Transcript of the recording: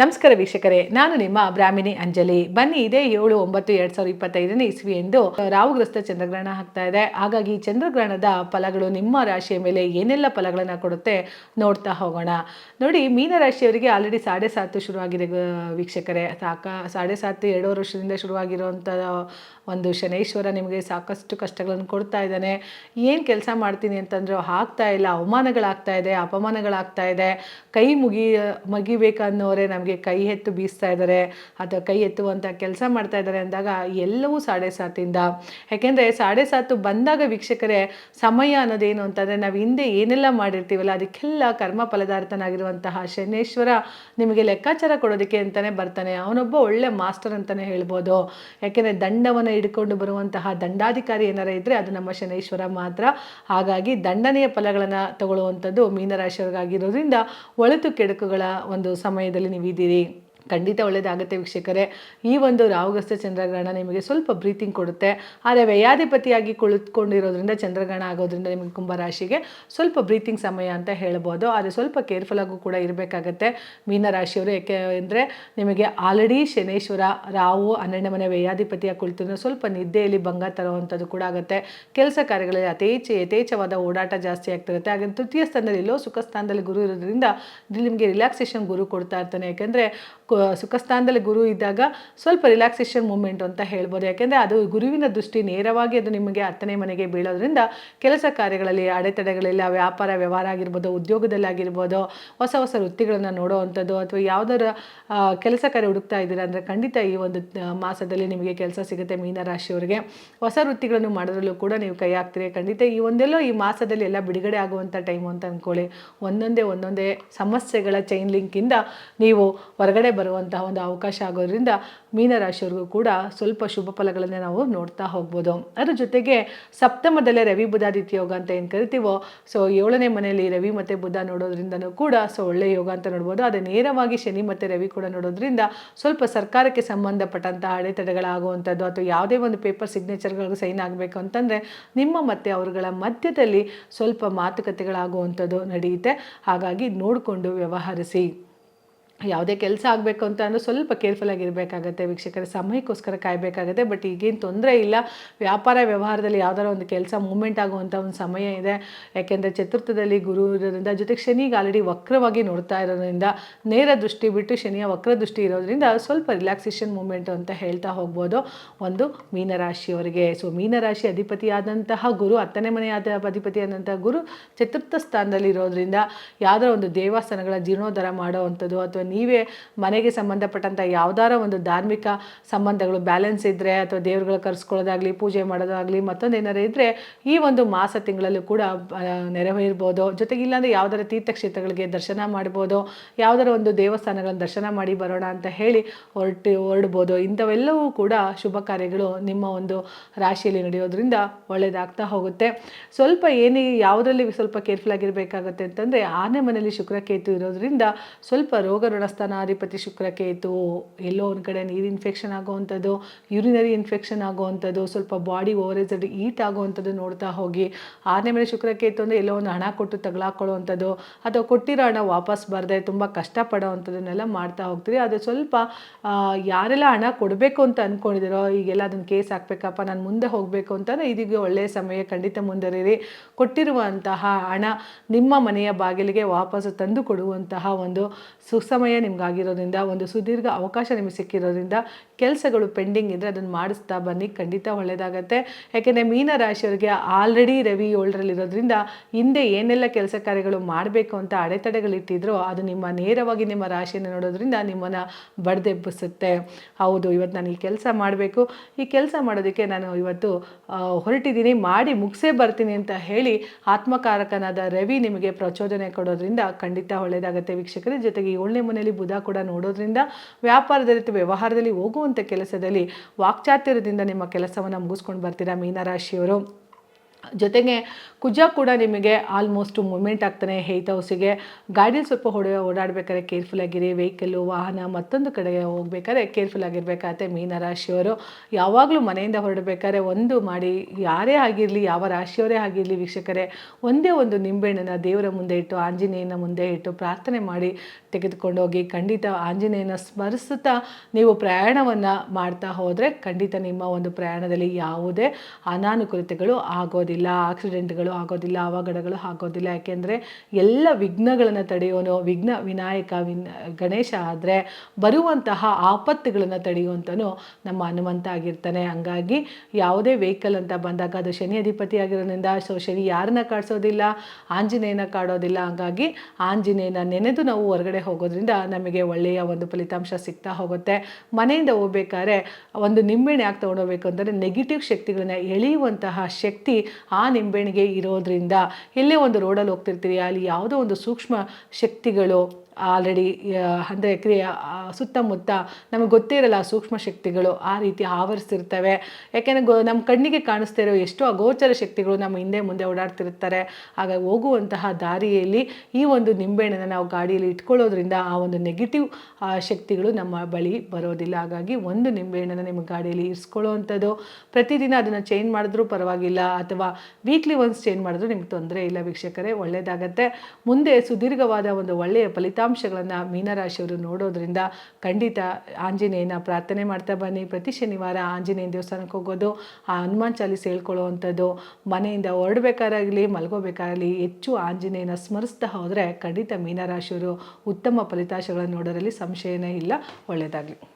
ನಮಸ್ಕಾರ ವೀಕ್ಷಕರೇ, ನಾನು ನಿಮ್ಮ ಬ್ರಾಹ್ಮಿಣಿ ಅಂಜಲಿ. ಬನ್ನಿ, ಇದೆ ಏಳು, ಒಂಬತ್ತು, ಎರಡ್ ಸಾವಿರದ ಇಪ್ಪತ್ತೈದನೇ ಇಸ್ವಿ ಎಂದು ರಾಹುಗ್ರಸ್ತ ಚಂದ್ರಗ್ರಹಣ ಆಗ್ತಾ ಇದೆ. ಹಾಗಾಗಿ ಚಂದ್ರಗ್ರಹಣದ ಫಲಗಳು ನಿಮ್ಮ ರಾಶಿಯ ಮೇಲೆ ಏನೆಲ್ಲ ಫಲಗಳನ್ನು ಕೊಡುತ್ತೆ ನೋಡ್ತಾ ಹೋಗೋಣ. ನೋಡಿ, ಮೀನ ರಾಶಿಯವರಿಗೆ ಆಲ್ರೆಡಿ ಸಾಡೆ ಸಾತು ಶುರುವಾಗಿದೆ ವೀಕ್ಷಕರೇ. ಸಾಕ, ಸಾಡೆ ಸಾತು ಎರಡು ವರ್ಷದಿಂದ ಶುರುವಾಗಿರುವಂಥ ಒಂದು ಶನೈಶ್ವರ ನಿಮಗೆ ಸಾಕಷ್ಟು ಕಷ್ಟಗಳನ್ನು ಕೊಡ್ತಾ ಇದ್ದಾನೆ. ಏನು ಕೆಲಸ ಮಾಡ್ತೀನಿ ಅಂತಂದ್ರೆ ಆಗ್ತಾ ಇಲ್ಲ. ಅವಮಾನಗಳಾಗ್ತಾ ಇದೆ, ಅಪಮಾನಗಳಾಗ್ತಾ ಇದೆ. ಕೈ ಮುಗಿ, ಮಗಿಬೇಕನ್ನೋರೆ ನಮಗೆ ಕೈ ಎತ್ತು ಬೀಸ್ತಾ ಇದ್ದಾರೆ ಅಥವಾ ಕೈ ಎತ್ತುವಂಥ ಕೆಲಸ ಮಾಡ್ತಾ ಇದ್ದಾರೆ ಅಂದಾಗ ಎಲ್ಲವೂ ಸಾಡೆ ಸಾತಿಂದ. ಯಾಕೆಂದರೆ ಸಾಡೆ ಸಾತು ಬಂದಾಗ ವೀಕ್ಷಕರೇ, ಸಮಯ ಅನ್ನೋದೇನು ಅಂತಂದರೆ ನಾವು ಹಿಂದೆ ಏನೆಲ್ಲ ಮಾಡಿರ್ತೀವಲ್ಲ, ಅದಕ್ಕೆಲ್ಲ ಕರ್ಮ ಫಲದಾರ್ಥನಾಗಿರುವಂತಹ ಶನೇಶ್ವರ ನಿಮಗೆ ಲೆಕ್ಕಾಚಾರ ಕೊಡೋದಕ್ಕೆ ಅಂತಲೇ ಬರ್ತಾನೆ. ಅವನೊಬ್ಬ ಒಳ್ಳೆ ಮಾಸ್ಟರ್ ಅಂತಲೇ ಹೇಳ್ಬೋದು. ಯಾಕೆಂದರೆ ದಂಡವನ್ನು ಹಿಡ್ಕೊಂಡು ಬರುವಂತಹ ದಂಡಾಧಿಕಾರಿ ಏನಾರ ಇದ್ದರೆ ಅದು ನಮ್ಮ ಶನೇಶ್ವರ ಮಾತ್ರ. ಹಾಗಾಗಿ ದಂಡನೆಯ ಫಲಗಳನ್ನು ತಗೊಳ್ಳುವಂಥದ್ದು ಮೀನರಾಶಿಯವರಿಗಾಗಿರೋದ್ರಿಂದ ಒಳತು ಕೆಡುಕುಗಳ ಒಂದು ಸಮಯದಲ್ಲಿ செய்கிறேன் ಖಂಡಿತ ಒಳ್ಳೆಯದಾಗುತ್ತೆ ವೀಕ್ಷಕರೇ. ಈ ಒಂದು ರಾಹುಗ್ರಸ್ತ ಚಂದ್ರಗ್ರಹಣ ನಿಮಗೆ ಸ್ವಲ್ಪ ಬ್ರೀತಿಂಗ್ ಕೊಡುತ್ತೆ. ಆದರೆ ವ್ಯಯಾಧಿಪತಿಯಾಗಿ ಕುಳಿತುಕೊಂಡಿರೋದ್ರಿಂದ, ಚಂದ್ರಗ್ರಹಣ ಆಗೋದ್ರಿಂದ ನಿಮಗೆ ಕುಂಭರಾಶಿಗೆ ಸ್ವಲ್ಪ ಬ್ರೀತಿಂಗ್ ಸಮಯ ಅಂತ ಹೇಳ್ಬೋದು. ಆದರೆ ಸ್ವಲ್ಪ ಕೇರ್ಫುಲ್ ಆಗೂ ಕೂಡ ಇರಬೇಕಾಗತ್ತೆ. ಮೀನರಾಶಿಯವರು ಏಕೆ ಅಂದರೆ ನಿಮಗೆ ಆಲ್ರೆಡಿ ಶನೇಶ್ವರ, ರಾಹು ಹನ್ನೆರಡನೇ ಮನೆ ವ್ಯಯಾಧಿಪತಿಯಾಗಿ ಕುಳಿತು ಸ್ವಲ್ಪ ನಿದ್ದೆಯಲ್ಲಿ ಭಂಗ ತರುವಂಥದ್ದು ಕೂಡ ಆಗುತ್ತೆ. ಕೆಲಸ ಕಾರ್ಯಗಳಲ್ಲಿ ಯಥೇಚ್ಛ ಯಥೇಚ್ಛವಾದ ಓಡಾಟ ಜಾಸ್ತಿ ಆಗ್ತಿರುತ್ತೆ. ಹಾಗೆ ತೃತೀಯ ಸ್ಥಾನದಲ್ಲಿ ಎಲ್ಲೋ ಸುಖ ಸ್ಥಾನದಲ್ಲಿ ಗುರು ಇರೋದ್ರಿಂದ ನಿಮಗೆ ರಿಲ್ಯಾಕ್ಸೇಷನ್ ಗುರು ಕೊಡ್ತಾ ಇರ್ತಾನೆ. ಯಾಕೆಂದರೆ ಸುಖ ಸ್ಥಾನದಲ್ಲಿ ಗುರು ಇದ್ದಾಗ ಸ್ವಲ್ಪ ರಿಲ್ಯಾಕ್ಸೇಷನ್ ಮೂಮೆಂಟ್ ಅಂತ ಹೇಳ್ಬೋದು. ಯಾಕೆಂದರೆ ಅದು ಗುರುವಿನ ದೃಷ್ಟಿ ನೇರವಾಗಿ ಅದು ನಿಮಗೆ ಹತ್ತನೇ ಮನೆಗೆ ಬೀಳೋದ್ರಿಂದ ಕೆಲಸ ಕಾರ್ಯಗಳಲ್ಲಿ, ಅಡೆತಡೆಗಳಲ್ಲಿ, ವ್ಯಾಪಾರ, ವ್ಯವಹಾರ ಆಗಿರ್ಬೋದು, ಉದ್ಯೋಗದಲ್ಲಿ ಆಗಿರ್ಬೋದು, ಹೊಸ ಹೊಸ ವೃತ್ತಿಗಳನ್ನು ನೋಡೋವಂಥದ್ದು ಅಥವಾ ಯಾವುದಾದ್ರು ಕೆಲಸ ಕಾರ್ಯ ಹುಡುಕ್ತಾ ಇದ್ದೀರಾ ಅಂದರೆ ಖಂಡಿತ ಈ ಒಂದು ಮಾಸದಲ್ಲಿ ನಿಮಗೆ ಕೆಲಸ ಸಿಗುತ್ತೆ ಮೀನರಾಶಿಯವರಿಗೆ. ಹೊಸ ವೃತ್ತಿಗಳನ್ನು ಮಾಡೋದ್ರಲ್ಲೂ ಕೂಡ ನೀವು ಕೈ ಹಾಕ್ತೀರಿ. ಖಂಡಿತ ಈ ಒಂದೆಲ್ಲೋ ಈ ಮಾಸದಲ್ಲಿ ಎಲ್ಲ ಬಿಡುಗಡೆ ಆಗುವಂಥ ಟೈಮು ಅಂತ ಅಂದ್ಕೊಳ್ಳಿ ಒಂದೊಂದೇ ಒಂದೊಂದೇ ಸಮಸ್ಯೆಗಳ ಚೈನ್ ಲಿಂಕಿಂದ ನೀವು ಹೊರಗಡೆ ಬರುವಂತಹ ಒಂದು ಅವಕಾಶ ಆಗೋದ್ರಿಂದ ಮೀನರಾಶಿಯವ್ರಿಗೂ ಕೂಡ ಸ್ವಲ್ಪ ಶುಭ ಫಲಗಳನ್ನೇ ನಾವು ನೋಡ್ತಾ ಹೋಗ್ಬೋದು. ಅದರ ಜೊತೆಗೆ ಸಪ್ತಮದಲ್ಲೇ ರವಿ ಬುಧಾದಿತ್ಯ ಯೋಗ ಅಂತ ಏನು ಕರಿತೀವೋ, ಸೊ ಏಳನೇ ಮನೆಯಲ್ಲಿ ರವಿ ಮತ್ತು ಬುಧ ನೋಡೋದ್ರಿಂದನೂ ಕೂಡ ಸೊ ಒಳ್ಳೆಯ ಯೋಗ ಅಂತ ನೋಡ್ಬೋದು. ಅದೇ ನೇರವಾಗಿ ಶನಿ ಮತ್ತು ರವಿ ಕೂಡ ನೋಡೋದ್ರಿಂದ ಸ್ವಲ್ಪ ಸರ್ಕಾರಕ್ಕೆ ಸಂಬಂಧಪಟ್ಟಂತಹ ಅಡೆತಡೆಗಳಾಗುವಂಥದ್ದು ಅಥವಾ ಯಾವುದೇ ಒಂದು ಪೇಪರ್ ಸಿಗ್ನೇಚರ್ಗಳಿಗೆ ಸೈನ್ ಆಗಬೇಕು ಅಂತಂದರೆ ನಿಮ್ಮ ಮತ್ತು ಅವರುಗಳ ಮಧ್ಯದಲ್ಲಿ ಸ್ವಲ್ಪ ಮಾತುಕತೆಗಳಾಗುವಂಥದ್ದು ನಡೆಯುತ್ತೆ. ಹಾಗಾಗಿ ನೋಡಿಕೊಂಡು ವ್ಯವಹರಿಸಿ. ಯಾವುದೇ ಕೆಲಸ ಆಗಬೇಕು ಅಂತ ಅಂದರೆ ಸ್ವಲ್ಪ ಕೇರ್ಫುಲ್ ಆಗಿರಬೇಕಾಗತ್ತೆ ವೀಕ್ಷಕರ ಸಮಯಕ್ಕೋಸ್ಕರ ಕಾಯಬೇಕಾಗತ್ತೆ. ಬಟ್ ಈಗೇನು ತೊಂದರೆ ಇಲ್ಲ. ವ್ಯಾಪಾರ ವ್ಯವಹಾರದಲ್ಲಿ ಯಾವ್ದಾರ ಒಂದು ಕೆಲಸ ಮೂಮೆಂಟ್ ಆಗುವಂಥ ಒಂದು ಸಮಯ ಇದೆ. ಯಾಕೆಂದರೆ ಚತುರ್ಥದಲ್ಲಿ ಗುರು ಇರೋದ್ರಿಂದ, ಜೊತೆಗೆ ಶನಿಗೆ ಆಲ್ರೆಡಿ ವಕ್ರವಾಗಿ ನೋಡ್ತಾ ಇರೋದ್ರಿಂದ, ನೇರ ದೃಷ್ಟಿ ಬಿಟ್ಟು ಶನಿಯ ವಕ್ರ ದೃಷ್ಟಿ ಇರೋದ್ರಿಂದ ಸ್ವಲ್ಪ ರಿಲ್ಯಾಕ್ಸೇಷನ್ ಮೂಮೆಂಟ್ ಅಂತ ಹೇಳ್ತಾ ಹೋಗ್ಬೋದು. ಒಂದು ಮೀನರಾಶಿಯವರಿಗೆ. ಸೊ ಮೀನರಾಶಿ ಅಧಿಪತಿಯಾದಂತಹ ಗುರು, ಹತ್ತನೇ ಮನೆಯಾದ ಅಧಿಪತಿಯಾದಂತಹ ಗುರು, ಚತುರ್ಥ ಸ್ಥಾನದಲ್ಲಿ ಇರೋದ್ರಿಂದ ಯಾವುದೋ ಒಂದು ದೇವಸ್ಥಾನಗಳ ಜೀರ್ಣೋದ್ಧಾರ ಮಾಡೋವಂಥದ್ದು ಅಥವಾ ನೀವೇ ಮನೆಗೆ ಸಂಬಂಧಪಟ್ಟಂಥ ಯಾವ್ದಾರ ಒಂದು ಧಾರ್ಮಿಕ ಸಂಬಂಧಗಳು ಬ್ಯಾಲೆನ್ಸ್ ಇದ್ದರೆ ಅಥವಾ ದೇವ್ರುಗಳ ಕರೆಸ್ಕೊಳ್ಳೋದಾಗಲಿ, ಪೂಜೆ ಮಾಡೋದಾಗಲಿ ಮತ್ತೊಂದು ಏನಾರು ಇದ್ದರೆ ಈ ಒಂದು ಮಾಸ ತಿಂಗಳಲ್ಲೂ ಕೂಡ ನೆರವೇರ್ಬೋದು. ಜೊತೆಗೆ ಇಲ್ಲಾಂದರೆ ಯಾವ್ದಾರ ತೀರ್ಥಕ್ಷೇತ್ರಗಳಿಗೆ ದರ್ಶನ ಮಾಡ್ಬೋದು. ಯಾವ್ದಾರ ಒಂದು ದೇವಸ್ಥಾನಗಳನ್ನು ದರ್ಶನ ಮಾಡಿ ಬರೋಣ ಅಂತ ಹೇಳಿ ಹೊರಟು, ಹೊರಡ್ಬೋದು. ಇಂಥವೆಲ್ಲವೂ ಕೂಡ ಶುಭ ಕಾರ್ಯಗಳು ನಿಮ್ಮ ಒಂದು ರಾಶಿಯಲ್ಲಿ ನಡೆಯೋದ್ರಿಂದ ಒಳ್ಳೆಯದಾಗ್ತಾ ಹೋಗುತ್ತೆ. ಸ್ವಲ್ಪ ಏನೇ, ಯಾವುದರಲ್ಲಿ ಸ್ವಲ್ಪ ಕೇರ್ಫುಲ್ ಆಗಿರಬೇಕಾಗುತ್ತೆ ಅಂತಂದರೆ ಆನೆ ಮನೆಯಲ್ಲಿ ಶುಕ್ರಕೇತು ಇರೋದ್ರಿಂದ ಸ್ವಲ್ಪ ರೋಗ ಋಣಸ್ಥಾನಾಧಿಪತಿ ಶುಕ್ರಕೇತು ಎಲ್ಲೋ ಒಂದು ಕಡೆ ನೀರು ಇನ್ಫೆಕ್ಷನ್ ಆಗುವಂಥದ್ದು ಯೂರಿನರಿ ಇನ್ಫೆಕ್ಷನ್ ಆಗುವಂಥದ್ದು, ಸ್ವಲ್ಪ ಬಾಡಿ ಓವರೇಜ್ ಈಟ್ ಆಗುವಂಥದ್ದು ನೋಡ್ತಾ ಹೋಗಿ. ಆರನೇ ಮೇಲೆ ಶುಕ್ರಕೇತು ಅಂದರೆ ಎಲ್ಲೋ ಒಂದು ಹಣ ಕೊಟ್ಟು ತಗಲಾಕೊಳ್ಳುವಂಥದ್ದು ಅಥವಾ ಕೊಟ್ಟಿರೋ ಹಣ ವಾಪಸ್ ಬರದೆ ತುಂಬ ಕಷ್ಟಪಡೋವಂಥದ್ದನ್ನೆಲ್ಲ ಮಾಡ್ತಾ ಹೋಗ್ತೀರಿ. ಅದು ಸ್ವಲ್ಪ ಯಾರೆಲ್ಲ ಹಣ ಕೊಡಬೇಕು ಅಂತ ಅಂದ್ಕೊಂಡಿದ್ದೀರೋ ಈಗೆಲ್ಲ ಅದನ್ನು ಕೇಸ್ ಹಾಕ್ಬೇಕಪ್ಪ, ನಾನು ಮುಂದೆ ಹೋಗಬೇಕು ಅಂತಂದರೆ ಇದೀಗ ಒಳ್ಳೆಯ ಸಮಯ, ಖಂಡಿತ ಮುಂದರಿರಿ. ಕೊಟ್ಟಿರುವಂತಹ ಹಣ ನಿಮ್ಮ ಮನೆಯ ಬಾಗಿಲಿಗೆ ವಾಪಸ್ಸು ತಂದು ಕೊಡುವಂತಹ ಒಂದು ಸುಸಮಯ ನಿಮ್ಗಾಗಿರೋದ್ರಿಂದ, ಒಂದು ಸುದೀರ್ಘ ಅವಕಾಶ ನಿಮಗೆ ಸಿಕ್ಕಿರೋದ್ರಿಂದ ಕೆಲಸಗಳು ಪೆಂಡಿಂಗ್ ಇದ್ದರೆ ಅದನ್ನು ಮಾಡಿಸ್ತಾ ಬನ್ನಿ, ಖಂಡಿತ ಒಳ್ಳೆಯದಾಗತ್ತೆ ಯಾಕೆಂದರೆ ಮೀನ ರಾಶಿಯವರಿಗೆ ಆಲ್ರೆಡಿ ರವಿ ಏಳರಲ್ಲಿರೋದ್ರಿಂದ ಹಿಂದೆ ಏನೆಲ್ಲ ಕೆಲಸ ಕಾರ್ಯಗಳು ಮಾಡಬೇಕು ಅಂತ ಅಡೆತಡೆಗಳಿಟ್ಟಿದ್ರೋ ಅದು ನಿಮ್ಮ ನೇರವಾಗಿ ನಿಮ್ಮ ರಾಶಿಯನ್ನು ನೋಡೋದ್ರಿಂದ ನಿಮ್ಮನ್ನು ಬಡ್ದೆಬ್ಬಿಸುತ್ತೆ. ಹೌದು, ಇವತ್ತು ನಾನು ಈ ಕೆಲಸ ಮಾಡಬೇಕು. ಈ ಕೆಲಸ ಮಾಡೋದಕ್ಕೆ ನಾನು ಇವತ್ತು ಹೊರಟಿದ್ದೀನಿ, ಮಾಡಿ ಮುಗಿಸೇ ಬರ್ತೀನಿ ಅಂತ ಹೇಳಿ ಆತ್ಮಕಾರಕನಾದ ರವಿ ನಿಮಗೆ ಪ್ರಚೋದನೆ ಕೊಡೋದ್ರಿಂದ ಖಂಡಿತ ಒಳ್ಳೆಯದಾಗುತ್ತೆ ವೀಕ್ಷಕರ, ಜೊತೆಗೆ ಏಳನೇ ಮನೆಯಲ್ಲಿ ಬುಧ ಕೂಡ ನೋಡೋದ್ರಿಂದ ವ್ಯಾಪಾರದಲ್ಲಿ ವ್ಯವಹಾರದಲ್ಲಿ ಹೋಗುವಂಥ ಕೆಲಸದಲ್ಲಿ ವಾಕ್ಚಾತುರ್ಯದಿಂದ ನಿಮ್ಮ ಕೆಲಸವನ್ನು ಮುಗಿಸ್ಕೊಂಡು ಬರ್ತೀರಾ ಮೀನರಾಶಿಯವರು? ಜೊತೆಗೆ ಕುಜ ಕೂಡ ನಿಮಗೆ ಆಲ್ಮೋಸ್ಟ್ ಮೂಮೆಂಟ್ ಆಗ್ತಾನೆ. ಏಯ್ತ್ ಹೌಸಿಗೆ ಗಾಡೀಲಿ ಸ್ವಲ್ಪ ಹೊಡೆ ಓಡಾಡಬೇಕಾದ್ರೆ ಕೇರ್ಫುಲ್ ಆಗಿರಿ. ವೆಹಿಕಲ್ಲು ವಾಹನ ಮತ್ತೊಂದು ಕಡೆಗೆ ಹೋಗ್ಬೇಕಾದ್ರೆ ಕೇರ್ಫುಲ್ ಆಗಿರಬೇಕಾಗತ್ತೆ. ಮೀನರಾಶಿಯವರು ಯಾವಾಗಲೂ ಮನೆಯಿಂದ ಹೊರಡಬೇಕಾದ್ರೆ ಒಂದು ಮಾಡಿ ಯಾರೇ ಆಗಿರಲಿ, ಯಾವ ರಾಶಿಯವರೇ ಆಗಿರಲಿ ವೀಕ್ಷಕರೇ, ಒಂದೇ ಒಂದು ನಿಂಬೆಹಣ್ಣನ್ನು ದೇವರ ಮುಂದೆ ಇಟ್ಟು, ಆಂಜನೇಯನ ಮುಂದೆ ಇಟ್ಟು ಪ್ರಾರ್ಥನೆ ಮಾಡಿ ತೆಗೆದುಕೊಂಡೋಗಿ ಖಂಡಿತ ಆಂಜನೇಯನ ಸ್ಮರಿಸುತ್ತಾ ನೀವು ಪ್ರಯಾಣವನ್ನು ಮಾಡ್ತಾ ಹೋದರೆ ಖಂಡಿತ ನಿಮ್ಮ ಒಂದು ಪ್ರಯಾಣದಲ್ಲಿ ಯಾವುದೇ ಅನಾನುಕೂಲತೆಗಳು ಆಗೋದಿಲ್ಲ. ಆಕ್ಸಿಡೆಂಟ್ಗಳು ಆಗೋದಿಲ್ಲ, ಅವಘಡಗಳು ಆಗೋದಿಲ್ಲ. ಯಾಕೆಂದರೆ ಎಲ್ಲ ವಿಘ್ನಗಳನ್ನು ತಡೆಯೋನು, ವಿಘ್ನ ವಿನಾಯಕ, ವಿನ್, ಗಣೇಶ ಆದರೆ ಬರುವಂತಹ ಆಪತ್ತುಗಳನ್ನು ತಡೆಯುವಂತನು ನಮ್ಮ ಹನುಮಂತ ಆಗಿರ್ತಾನೆ. ಹಂಗಾಗಿ ಯಾವುದೇ ವೆಹಿಕಲ್ ಅಂತ ಬಂದಾಗ ಅದು ಶನಿ ಅಧಿಪತಿ ಆಗಿರೋದ್ರಿಂದ ಸೊ, ಶನಿ ಯಾರನ್ನ ಕಾಡಿಸೋದಿಲ್ಲ, ಆಂಜನೇಯನ ಕಾಡೋದಿಲ್ಲ. ಹಂಗಾಗಿ ಆಂಜನೇಯನ ನೆನೆದು ನಾವು ಹೊರಗಡೆ ಹೋಗೋದ್ರಿಂದ ನಮಗೆ ಒಳ್ಳೆಯ ಒಂದು ಫಲಿತಾಂಶ ಸಿಗ್ತಾ ಹೋಗುತ್ತೆ. ಮನೆಯಿಂದ ಹೋಗ್ಬೇಕಾದ್ರೆ ಒಂದು ನಿಂಬೆಣ್ಣೆ ಯಾಕೆ ತೊಗೊಂಡೋಗ್ಬೇಕು ಅಂದರೆ ನೆಗೆಟಿವ್ ಶಕ್ತಿಗಳನ್ನ ಎಳೆಯುವಂತಹ ಶಕ್ತಿ ಆ ನಿಂಬೆಹಣ್ಣಿಗೆ ಇರೋದ್ರಿಂದ ಎಲ್ಲೇ ಒಂದು ರೋಡಲ್ಲಿ ಹೋಗ್ತಿರ್ತೀರಿ, ಅಲ್ಲಿ ಯಾವುದೋ ಒಂದು ಸೂಕ್ಷ್ಮ ಶಕ್ತಿಗಳು ಆಲ್ರೆಡಿ ಅಂದರೆ ಕ್ರಿಯೆ ಸುತ್ತಮುತ್ತ ನಮಗೆ ಗೊತ್ತೇ ಇರಲ್ಲ ಆ ಸೂಕ್ಷ್ಮ ಶಕ್ತಿಗಳು ಆ ರೀತಿ ಆವರಿಸ್ತಿರ್ತವೆ ಯಾಕೆಂದರೆ ಗೊ, ನಮ್ಮ ಕಣ್ಣಿಗೆ ಕಾಣಿಸ್ತಾ ಇರೋ ಎಷ್ಟೋ ಅಗೋಚರ ಶಕ್ತಿಗಳು ನಮ್ಮ ಹಿಂದೆ ಮುಂದೆ ಓಡಾಡ್ತಿರ್ತಾರೆ ಆಗ ಹೋಗುವಂತಹ ದಾರಿಯಲ್ಲಿ ಈ ಒಂದು ನಿಂಬೆಹಣ್ಣನ್ನು ನಾವು ಗಾಡಿಯಲ್ಲಿ ಇಟ್ಕೊಳ್ಳೋದ್ರಿಂದ ಆ ಒಂದು ನೆಗೆಟಿವ್ ಶಕ್ತಿಗಳು ನಮ್ಮ ಬಳಿ ಬರೋದಿಲ್ಲ. ಹಾಗಾಗಿ ಒಂದು ನಿಂಬೆಹಣ್ಣನ್ನು ನಿಮ್ಮ ಗಾಡಿಯಲ್ಲಿ ಇರಿಸ್ಕೊಳ್ಳೋವಂಥದ್ದು. ಪ್ರತಿದಿನ ಅದನ್ನು ಚೇಂಜ್ ಮಾಡಿದ್ರೂ ಪರವಾಗಿಲ್ಲ ಅಥವಾ ವೀಕ್ಲಿ ಒನ್ಸ್ ಚೇಂಜ್ ಮಾಡಿದ್ರೂ ನಿಮ್ಗೆ ತೊಂದರೆ ಇಲ್ಲ ವೀಕ್ಷಕರೇ ಒಳ್ಳೆಯದಾಗತ್ತೆ ಮುಂದೆ ಸುದೀರ್ಘವಾದ ಒಂದು ಒಳ್ಳೆಯ ಫಲಿತಾಂಶಗಳನ್ನು ಮೀನರಾಶಿಯವರು ನೋಡೋದ್ರಿಂದ ಖಂಡಿತ ಆಂಜನೇಯನ ಪ್ರಾರ್ಥನೆ ಮಾಡ್ತಾ ಬನ್ನಿ. ಪ್ರತಿ ಶನಿವಾರ ಆಂಜನೇಯನ ದೇವಸ್ಥಾನಕ್ಕೆ ಹೋಗೋದು, ಆ ಹನುಮಾನ್ ಚಾಲೀಸ್ ಹೇಳ್ಕೊಳ್ಳೋವಂಥದ್ದು, ಮನೆಯಿಂದ ಹೊರಡ್ಬೇಕಾರಾಗಲಿ ಮಲ್ಗೋಬೇಕಾಗಲಿ ಹೆಚ್ಚು ಆಂಜನೇಯನ ಸ್ಮರಿಸ್ತಾ ಹೋದರೆ ಖಂಡಿತ ಮೀನರಾಶಿಯವರು ಉತ್ತಮ ಫಲಿತಾಂಶಗಳನ್ನು ನೋಡೋದರಲ್ಲಿ ಸಂಶಯನೇ ಇಲ್ಲ. ಒಳ್ಳೆಯದಾಗಲಿ